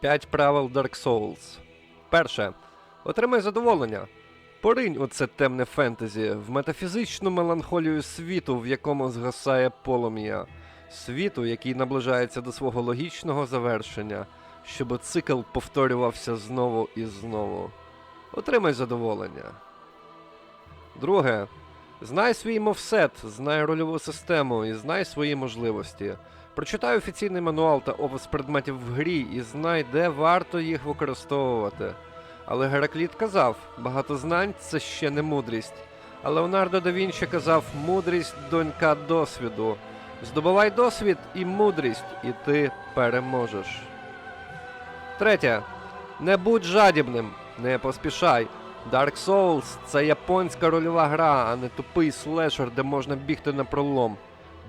5 правил Dark Souls. Перше. Отримай задоволення. Поринь у це темне фентезі, в метафізичну меланхолію світу, в якому згасає полум'я, світу, який наближається до свого логічного завершення, щоб цикл повторювався знову і знову. Отримай задоволення. Друге. Знай свій мовсет, знай рольову систему і знай свої можливості. Прочитай офіційний мануал та опис предметів в грі і знай, де варто їх використовувати. Але Геракліт казав, багато знань це ще не мудрість. А Леонардо да Вінчі казав, мудрість донька досвіду. Здобувай досвід і мудрість, і ти переможеш. Третє. Не будь жадібним, не поспішай. Dark Souls це японська рольова гра, а не тупий слешер, де можна бігти на пролом.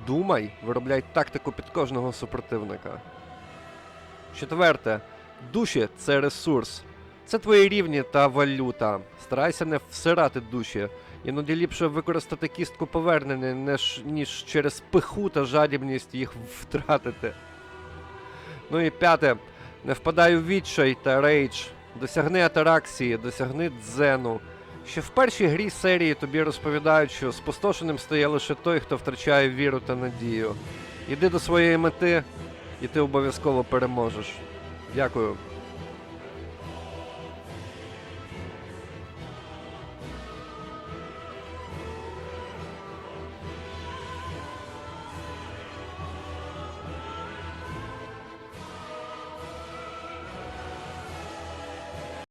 Думай, виробляй тактику під кожного супротивника. Четверте. Душі це ресурс. Це твої рівні та валюта. Старайся не всирати душі. Іноді ліпше використати кістку повернення, ніж, через пиху та жадібність їх втратити. Ну і п'яте. Не впадай у відчай та рейдж. Досягни атараксії, досягни дзену. Ще в першій грі серії тобі розповідають, що спустошеним стає лише той, хто втрачає віру та надію. Іди до своєї мети, і ти обов'язково переможеш. Дякую.